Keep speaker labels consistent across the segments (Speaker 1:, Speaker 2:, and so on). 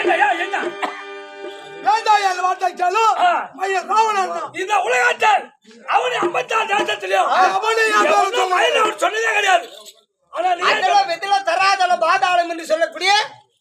Speaker 1: என்னையா என்ன
Speaker 2: வேண்டாம் என் வார்த்தை கேளு.
Speaker 1: ஆ.
Speaker 2: மயில் ராவணன்.
Speaker 1: இந்த உலகத்தில் அவன் ஐம்பத்தாறு தேசத்திலையும்
Speaker 2: அவனை சொன்னது?
Speaker 1: கிடையாது
Speaker 3: தராதல பாதாளம் என்று சொல்லக்கூடிய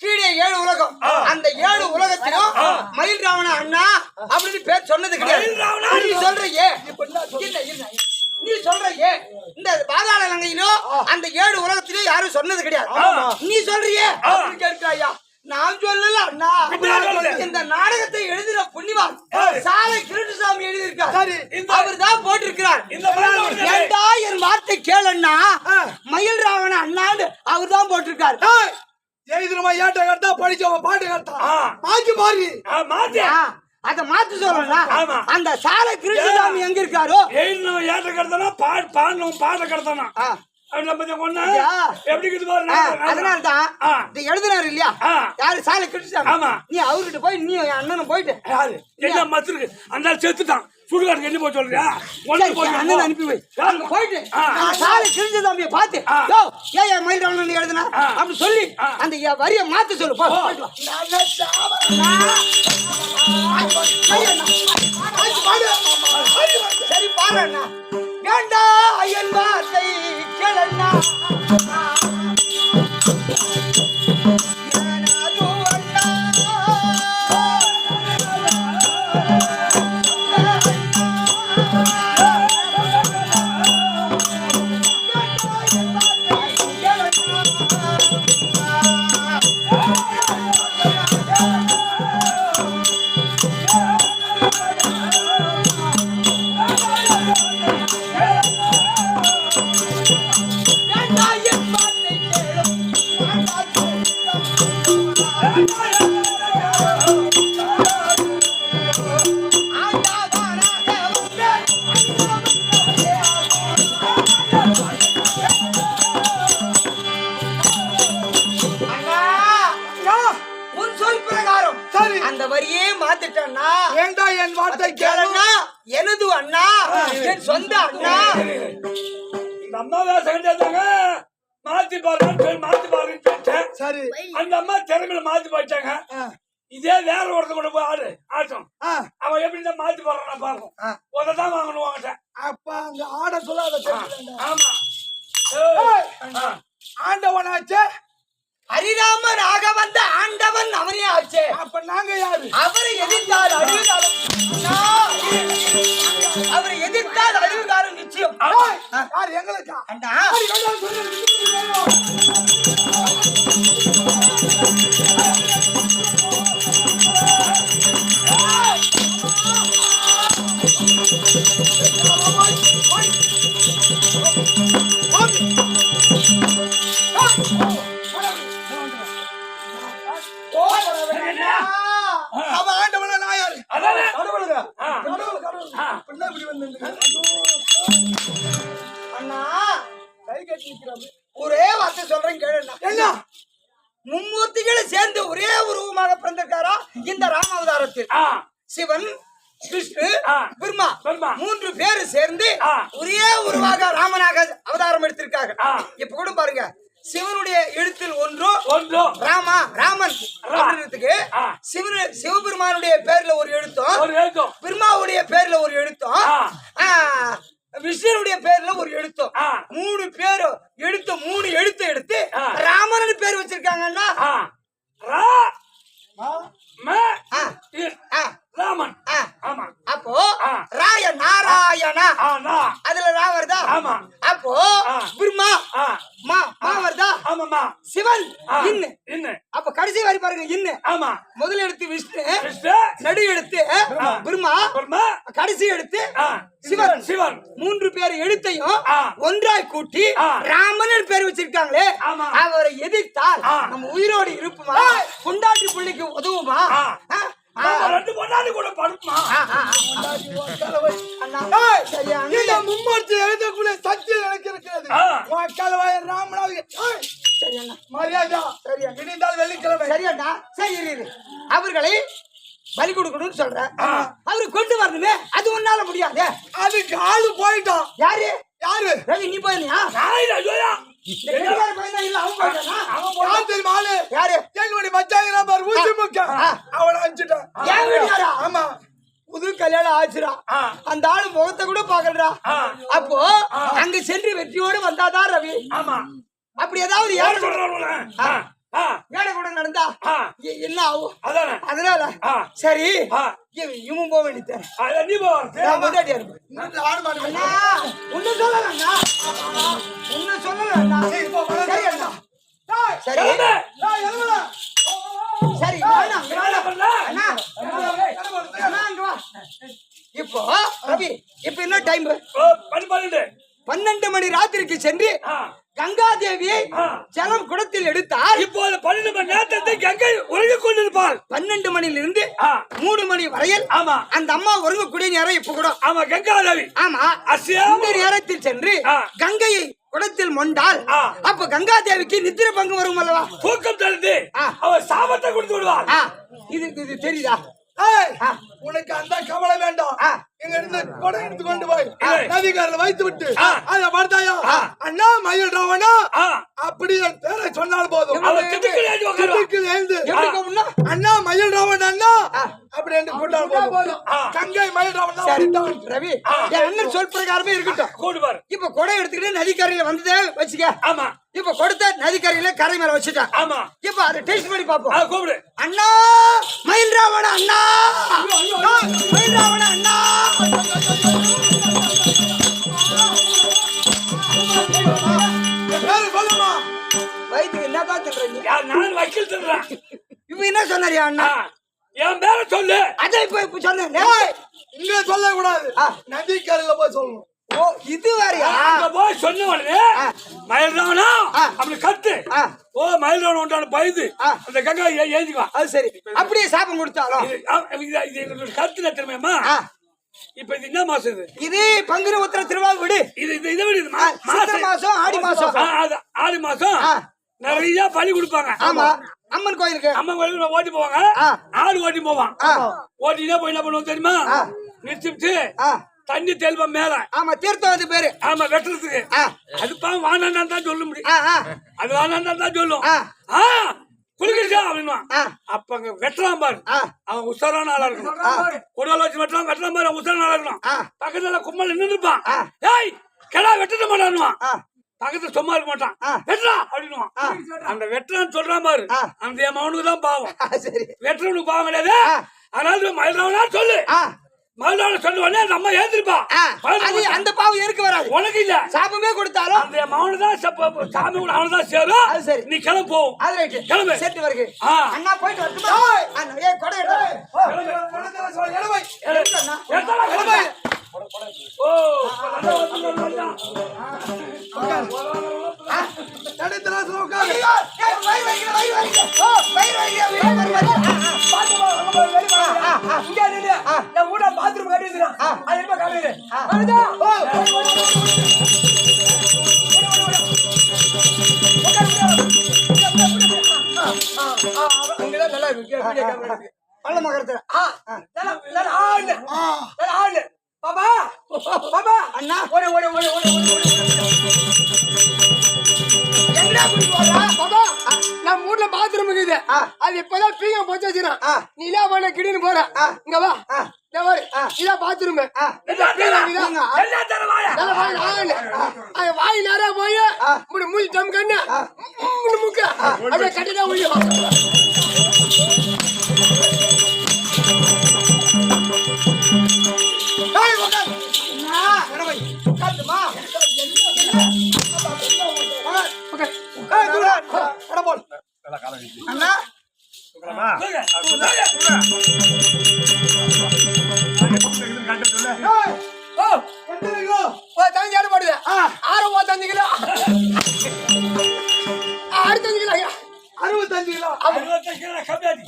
Speaker 3: கீழே ஏழு உலகம். அந்த ஏழு உலகத்திலும். மயில் ராவண அண்ணா அப்படின்னு பேர் சொன்னது கிடையாது? நீ சொல்றியே நீ சொல்றியே இந்த பாதாள அந்த ஏழு உலகத்திலும் யாரும் சொன்னது கிடையாது. நீ சொல்றியே கேட்கிறாயா நான் சொல்லல அண்ணா? இந்த நாடகத்தை எழுதின புண்ணிவான்? சாலை கிருஷ்ணசாமி எழுதியிருக்கார். அவர் தான் போட்டிருக்கிறார். ஏண்டா என் வார்த்தை
Speaker 2: ஆ.
Speaker 3: மயில் ராவண அண்ணான்னு அவர் தான் போட்டிருக்காரு.
Speaker 2: ஏய், எழுதுறமா ஏட்ட கட்டா படிச்சவன் பாட்டு கட்டா. மாத்தி மாறி.
Speaker 1: மாத்தி.
Speaker 3: அத மாத்து சொல்லலாம்
Speaker 1: ஆமா.
Speaker 3: அந்த சாலை கிருஷ்ணசாமி எங்க இருக்காரோ?
Speaker 1: எழுநூறு ஏற்ற கடத்தானா பாட் பாடணும் பாட கடத்தானா
Speaker 3: ஆ,
Speaker 1: அப்படி நம்ம கொஞ்சம் ஒண்ணு
Speaker 3: ஐயா.
Speaker 1: எப்படி இருக்குது பாரு
Speaker 3: ஆ,
Speaker 1: நான்
Speaker 3: அதனால தான்
Speaker 1: ஆ.
Speaker 3: இது எழுதினாரு இல்லையா. யாரு? சாலை கிருஷ்ணசாமி
Speaker 1: ஆமா.
Speaker 3: நீ அவர்கிட்ட போய் நீ அண்ணனும் போயிட்டு
Speaker 1: யாரு? என்ன மத்திருக்கு? அந்த செத்துட்டான். சுடுகாட்டுக்கு என்ன போய் சொல்றியா?
Speaker 3: சரி,
Speaker 1: போய்
Speaker 3: அண்ணன் அனுப்பி வை. அங்க போயிட்டு சாலை கிருஷ்ணசாமியை பார்த்து
Speaker 1: ஆ.
Speaker 3: யோ ஏன் என் மயில் ராவணன் எழுதுனா. அப்படி சொல்லி. அந்த வரியை மாத்த சொல்லு போ. சரி பாரு அண்ணா. எனது அந்த வரியே மாத்திட்டேன்னா
Speaker 2: வேண்டா என் வார்த்தை கேளு?
Speaker 3: கேளண்ணா எனது அண்ணா என் சொந்த அண்ணா.
Speaker 1: இந்த அம்மா வேலை செஞ்சாங்க மாத்தி பாருங்க மாத்தி சொல்லிட்டேன்
Speaker 2: சரி.
Speaker 1: அந்த அம்மா திறமையில மாத்தி போயிட்டாங்க.
Speaker 2: ஆ,
Speaker 1: இதே வேற ஒருத்தர் கொண்டு போய் ஆடு ஆட்டம்.
Speaker 2: ஆ,
Speaker 1: அவன் எப்படி தான் மாத்தி போறான் பாருங்க. உத தான் வாங்கணும் வாங்கிட்ட
Speaker 2: அப்ப அங்க ஆட சொல்ல அதை தெரிஞ்சுக்கங்க.
Speaker 1: ஆமா.
Speaker 2: ஆண்டவனாச்சே.
Speaker 3: ஹரிராமன் ஆக வந்த ஆண்டவன் அவனே ஆச்சே.
Speaker 2: அப்ப நாங்க யாரு?
Speaker 3: அவரை எதிர்த்தால் அழிவு காலம் அண்ணா, அவரை எதிர்த்தால் அழிவு காலம் நிச்சயம்
Speaker 2: யார் எங்களுக்கா?
Speaker 3: அண்ணா
Speaker 2: கை கட்டி நிக்கிறாங்க
Speaker 3: ஒரே வார்த்தை சொல்றேன் கேளுண்ணா
Speaker 2: என்ன
Speaker 3: மும்மூர்த்திகளும் சேர்ந்து ஒரே உருவமாக பிறந்திருக்காரா இந்த ராமாவதாரத்தில்
Speaker 1: ஆ
Speaker 3: சிவன்
Speaker 1: ஆ.
Speaker 3: பிரம்மா. மூன்று பேரு சேர்ந்து. ஒரே உருவாக ராமனாக அவதாரம் எடுத்திருக்காங்க. இப்ப கூட பாருங்க சிவனுடைய எழுத்தில் ஒன்றும்
Speaker 1: ஒன்றும்
Speaker 3: ராமா ராமன். அப்படின்றதுக்கு
Speaker 1: ஆ.
Speaker 3: சிவனு சிவபெருமானுடைய பேர்ல ஒரு எழுத்தும்
Speaker 1: ஒரு எழுத்தும்
Speaker 3: பிரம்மாவுடைய பேர்ல ஒரு எழுத்தும் விஷ்ணுவுடைய பேர்ல ஒரு எழுத்தும். மூணு பேரு எழுத்து மூணு எழுத்து எடுத்து. ராமன் பேர் வச்சிருக்காங்கன்னா
Speaker 1: ராமன். ஆமா.
Speaker 3: அப்போ. ராய நாராயணா? அதுல ரா வருதா?
Speaker 1: ஆமா.
Speaker 3: அப்போ. பிரம்மா மா மா வருதா?
Speaker 1: ஆமாமா
Speaker 3: சிவன் இன்னு.
Speaker 1: இன்ன.
Speaker 3: அப்ப கடைசி வரி பாருங்க இன்னு.
Speaker 1: ஆமா.
Speaker 3: முதல் எழுத்து விஷ்ணு நடு எழுத்து பிரம்மா
Speaker 1: பர்மா.
Speaker 3: கடைசி எழுத்து
Speaker 1: ஆ.
Speaker 3: சிவன்.
Speaker 1: சிவன்.
Speaker 3: மூன்று பேர் எழுத்தையும். ஒன்றாய் கூட்டி. ராமன் பேர் வச்சிருக்காங்களே
Speaker 1: ஆமா.
Speaker 3: அவரை எதிர்த்தால். நம்ம உயிரோடு இருப்புமா? கொண்டாட்டி பிள்ளைக்கு உதவுமா?
Speaker 1: ரெண்டு கூட
Speaker 3: சரியா,
Speaker 2: இந்த. மும்மூர்த்தி எழுதக்குள்ள சக்தி எனக்கு இருக்கிறது கலவாய
Speaker 3: அண்ணா.
Speaker 2: மரியாதை.
Speaker 3: சரி அண்ணா.
Speaker 2: இனிந்தால் வெள்ளிக்கிழமை.
Speaker 3: சரி அண்ணா சரி இரு, இரு. அவர்களை பலி கொடுக்கணும்னு சொல்ற அவரு கொண்டு வரணுமே. அது உன்னால முடியாது.
Speaker 2: அதுக்கு ஆளு போயிட்டான்.
Speaker 3: யாரு?
Speaker 2: யாரு?
Speaker 3: ரவி நீ போயிருந்தியா?
Speaker 2: தெரியுமா ஆளு?
Speaker 3: யாரு
Speaker 2: எங்களுடைய மச்சாங்க பாரு ஊசி முக்க
Speaker 3: ஆ.
Speaker 2: அவனை அனுப்பிச்சிட்டான்
Speaker 3: ஏன் வீட்டுக்காரா
Speaker 2: ஆமா.
Speaker 3: புது கல்யாணம் ஆச்சுடா. அந்த ஆளு முகத்தை கூட பாக்கலடா. அப்போ அங்க சென்று வெற்றியோடு வந்தாதான் ரவி.
Speaker 1: ஆமா.
Speaker 3: அப்படி ஏதாவது
Speaker 1: யார்
Speaker 3: ஏழை கூட நடந்தா என்ன ஆகும்?
Speaker 1: அதானே.
Speaker 3: அதனால. சரி. இவன் போக வேண்டியது
Speaker 1: நீ போ.
Speaker 3: நான் முன்னாடி அனுப்பு
Speaker 2: வீட்டுல ஆடு மாடு
Speaker 3: அண்ணா உன்னை சொல்லலண்ணா உன்னை சொல்லலண்ணா
Speaker 2: சரி.
Speaker 3: சரி சரி. இப்போ ரவி இப்ப என்ன டைம். பன்னெண்டு மணி ராத்திரிக்கு சென்று. கங்கா தேவியை. ஜலம் குடத்தில் எடுத்தால்
Speaker 1: இப்போது பன்னெண்டு மணி நேரத்தை கங்கை உறங்கிக் கொண்டிருப்பாள்
Speaker 3: பன்னெண்டு மணியிலிருந்து. மூணு மணி வரையில்
Speaker 1: ஆமா
Speaker 3: அந்த அம்மா உறங்கக்கூடிய நேரம் இப்ப கூட
Speaker 1: ஆமா கங்காதேவி
Speaker 3: ஆமா
Speaker 1: அசியாம
Speaker 3: இந்த நேரத்தில் சென்று. கங்கையை குடத்தில் மொண்டால். அப்ப கங்கா தேவிக்கு நித்திர பங்கு வரும் அல்லவா
Speaker 1: தூக்கம் தழுந்து
Speaker 3: ஆ.
Speaker 1: அவர் சாபத்தை கொடுத்து விடுவார்
Speaker 3: இது இது தெரியுதா.
Speaker 2: உனக்கு அந்த கவலை வேண்டாம்
Speaker 3: ஆ.
Speaker 2: இங்க இருந்து கொடை எடுத்து கொண்டு போய். நதிகாரில் வைத்து விட்டு. அத பார்த்தாயா. அண்ணா மயில் ராவணா. அப்படி என் பேரை சொன்னால் போதும் அண்ணா மயில் ராவன் அண்ணா
Speaker 3: ஆ.
Speaker 2: அப்படி என்று கொண்டால் போதும். கங்கை மயில் ராவன் தான்
Speaker 3: சரி
Speaker 2: வந்துட்டான்.
Speaker 3: ரவி. என் அண்ணன் சொல் பிரகாரமே இருக்கட்டும்.
Speaker 1: கூடுவார்
Speaker 3: இப்ப கொடை எடுத்துக்கிட்டு நதிக்கரையில வந்ததே வச்சுக்க.
Speaker 1: ஆமா.
Speaker 3: இப்ப கொடுத்த நதிக்கரையில கரை மேல வச்சுட்டான்.
Speaker 1: ஆமா.
Speaker 3: இப்ப அதை டேஸ்ட் பண்ணி பாப்போம்
Speaker 1: கூப்பிடு.
Speaker 3: அண்ணா மயில் ராவண அண்ணா. மயில் ராவண அண்ணா வயிற்றுக்கு என்னதான் சொல்றீங்க
Speaker 1: நான் வக்கீல் சொல்றேன்
Speaker 3: இப்ப என்ன சொன்னாரியா அண்ணா?
Speaker 1: என் பேர சொல்லு.
Speaker 3: அதான் இப்ப இப்ப சொன்னேன்
Speaker 2: இங்க சொல்ல கூடாது
Speaker 3: ஆ.
Speaker 2: நதிக்கரையில போய் சொல்லணும்.
Speaker 3: ஓ இது வேறயா?
Speaker 1: அங்க போய் சொன்ன உடனே. மயில்ராவனா
Speaker 3: ஆ.
Speaker 1: அப்படி கத்து.
Speaker 3: ஆ.
Speaker 1: ஓ மயில்ராவன் உண்டான பயந்து
Speaker 3: ஆ.
Speaker 1: அந்த கங்கா ஏ- ஏந்திக்குவா
Speaker 3: அது சரி. அப்படியே சாபம் கொடுத்தாலும்.
Speaker 1: இது நத்திரமேமா
Speaker 3: ஆ.
Speaker 1: இப்ப இது என்ன மாசம் இது?
Speaker 3: இது பங்குனி உத்திர திருவிழா விடு.
Speaker 1: இது இது இதை விட மாசம்.
Speaker 3: ஆடி மாசம்.
Speaker 1: ஆ, அது ஆடி மாசம். நிறைய பலி கொடுப்பாங்க
Speaker 3: ஆமா அம்மன் கோயிலுக்கு
Speaker 1: அம்மா கோயிலுக்கு ஓட்டி போவாங்க. ஆடு ஓட்டி போவான். ஓட்டினா போய் என்ன பண்ணுவோம் தெரியுமா. நிறுத்திட்டு. தண்ணி தெல்வம் மேல
Speaker 3: ஆமா தீர்த்தம் அது பேரு
Speaker 1: ஆமா வெட்டுறதுக்கு. அது பாவம் வானான்னு தான் சொல்ல முடியும் அது வானான்னு தான் சொல்லும் குளிக்கிச்சா அப்படின்னா. அப்ப அங்க வெட்டுறான் பாரு. அவன் உசாரான ஆளா இருக்கணும் குடல் வச்சு வெட்டலாம் வெட்டலாம் பாரு உசாரான ஆளா இருக்கணும். பக்கத்துல கும்பல் நின்று இருப்பான்
Speaker 3: ஆ.
Speaker 1: ஏய் கிடா வெட்ட மாட்டான்னுவான்
Speaker 3: ஆ.
Speaker 1: பக்கத்துல சும்மா இருக்க மாட்டான். வெட்டுறா அப்படின்னுவான்.
Speaker 3: ஆ.
Speaker 1: அந்த வெட்டுறான்னு சொல்றான் பாரு. அந்த என் மகனுக்கு தான் பாவம். வெட்டுறவனுக்கு பாவம் கிடையாது. அதனால மயில்ராவனா சொல்லு. உடனே அந்த அம்மா ஏந்திருப்பா.
Speaker 3: அந்த பாவம் எதுக்கு வராது?
Speaker 1: உனக்கு இல்ல.
Speaker 3: சாபமே கொடுத்தாலும்
Speaker 1: அந்த மகனு தான் சாமி கூட அவனு தான் சேரும்.
Speaker 3: அது சரி.
Speaker 1: நீ கிளம்பு போவும்
Speaker 3: அது ரைட்டு.
Speaker 1: கிளம்பு.
Speaker 3: செட்டு வருகு. அண்ணா போயிட்டு வரட்டுமா? அண்ணா ஏய் கொடை
Speaker 2: எழுவை
Speaker 1: நல்லா பாத்ரூம் கட்டி வச்சிருக்கான். அது அங்கதான் நல்லா இருக்கு. ஆ, நல்லா, நல்லா ஆடு.
Speaker 2: ஆ.
Speaker 1: பாப்பா, பாப்பா.
Speaker 3: அண்ணா
Speaker 1: ஓடு, ஓடு, ஓடு, ஓடு.
Speaker 3: எங்கடா கூட்டிட்டு போறா?
Speaker 4: பாப்பா நம்ம வீட்ல பாத்ரூம் இருக்குது. அது இப்பதான் பீங்க போச்சு வச்சுக்கிறான்
Speaker 3: ஆ.
Speaker 4: நீ இல்ல பண்ண கிடின்னு போற. இங்க வா. இதான் பாத்ரூம்
Speaker 1: வாயா.
Speaker 4: நேரா போய். முடி மூஞ்சி டம் கண்ணு முக்க அப்படியே கட்டிதான்
Speaker 3: உட்காரு. அண்ணா,
Speaker 2: எத்தனை கிலோ
Speaker 4: அறுபத்தஞ்சு கிலோ.
Speaker 2: அறுபத்தஞ்சு கிலோ
Speaker 1: அறுபத்தஞ்சு கிலோ கம்மியாச்சு.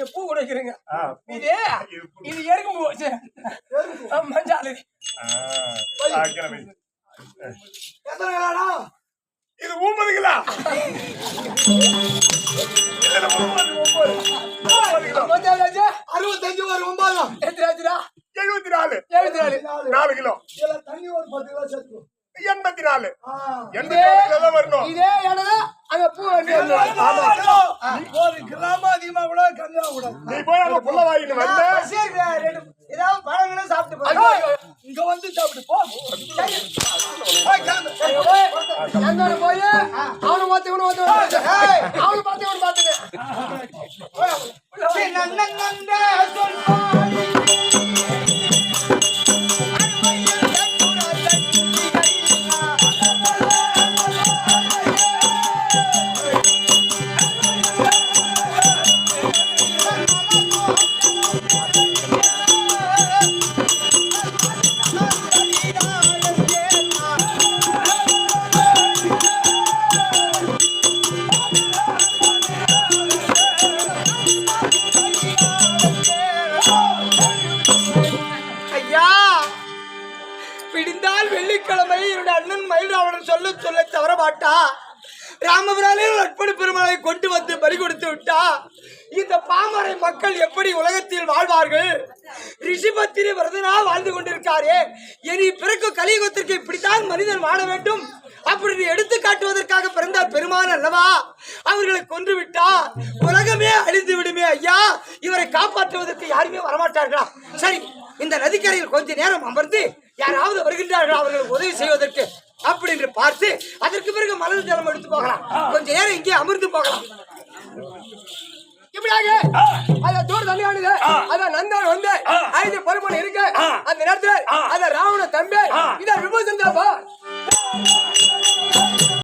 Speaker 2: ஏய், பூ
Speaker 4: வைக்கிறீங்க இது இது எருக்கும் பூ. ஆ, மஞ்சால். இது.
Speaker 1: இது ஒன்பது கிலோ?
Speaker 2: அறுபத்தஞ்சு ஒரு ஒன்பதாம்
Speaker 4: எத்தனை ஆச்சுடா?
Speaker 1: எழுபத்தி நாலு
Speaker 4: எழுபத்தி நாலு.
Speaker 1: நாலு கிலோ
Speaker 2: இதுல தண்ணி ஒரு பத்து கிலோ சேர்த்து
Speaker 1: எண்பத்தி நாலு
Speaker 2: ஆ.
Speaker 1: எண்பத்தி நாலு கிலோ தான் வரணும்
Speaker 4: இதே இடம் தான் அங்க பூ வண்டி வரணும்.
Speaker 2: ஒரு கிராமம் அதிகமா கூட கம்மியா கூட
Speaker 1: நீ போய் அங்க புள்ள வாங்கிட்டு வந்த
Speaker 3: சரி, ரெண்டு ஏதாவது பழங்களும் சாப்பிட்டு
Speaker 4: ஐயோ,
Speaker 3: போய்
Speaker 4: ஐயோ.
Speaker 2: இங்க வந்து சாப்பிட்டு போ போய் கிளம்பு.
Speaker 4: ஐயோ, போய், எங்கோடு போய், அவனை பார்த்து இவனை பார்த்து பார்த்து. அவனை பார்த்து இவனை பார்த்துன்னு.
Speaker 3: சரி, நன்ன ராமபுராலே லட்சுமண பெருமாளை கொண்டு வந்து பலி கொடுத்து விட்டா இந்த பாமரை மக்கள் எப்படி உலகத்தில் வாழ்வார்கள்? ரிஷிபத்திரி விரதனா வாழ்ந்து கொண்டிருக்காரே இனி பிறக்கும் கலியுகத்திற்கு இப்படித்தான் மனிதன் வாழ வேண்டும். அப்படி எடுத்து காட்டுவதற்காக பிறந்தார் பெருமான் அல்லவா? அவர்களை கொன்று விட்டா உலகமே அழிந்து விடுமே ஐயா. இவரை காப்பாற்றுவதற்கு யாருமே வரமாட்டார்களா? சரி இந்த நதிக்கரையில் கொஞ்ச நேரம் அமர்ந்து யாராவது வருகின்றார்களா? அவர்களுக்கு உதவி செய்வதற்கு அப்படி என்று பார்த்து அதற்கு பிறகு மலர் ஜலம் எடுத்து போகலாம். கொஞ்ச நேரம் இங்கே அமர்ந்து போகலாம்.
Speaker 4: இப்படியாக அத தூர் ஆடுது அத நந்தன் வந்து ஐந்து பருமன் இருக்கு அந்த நேரத்துல அத ராவண தம்பி இத தான்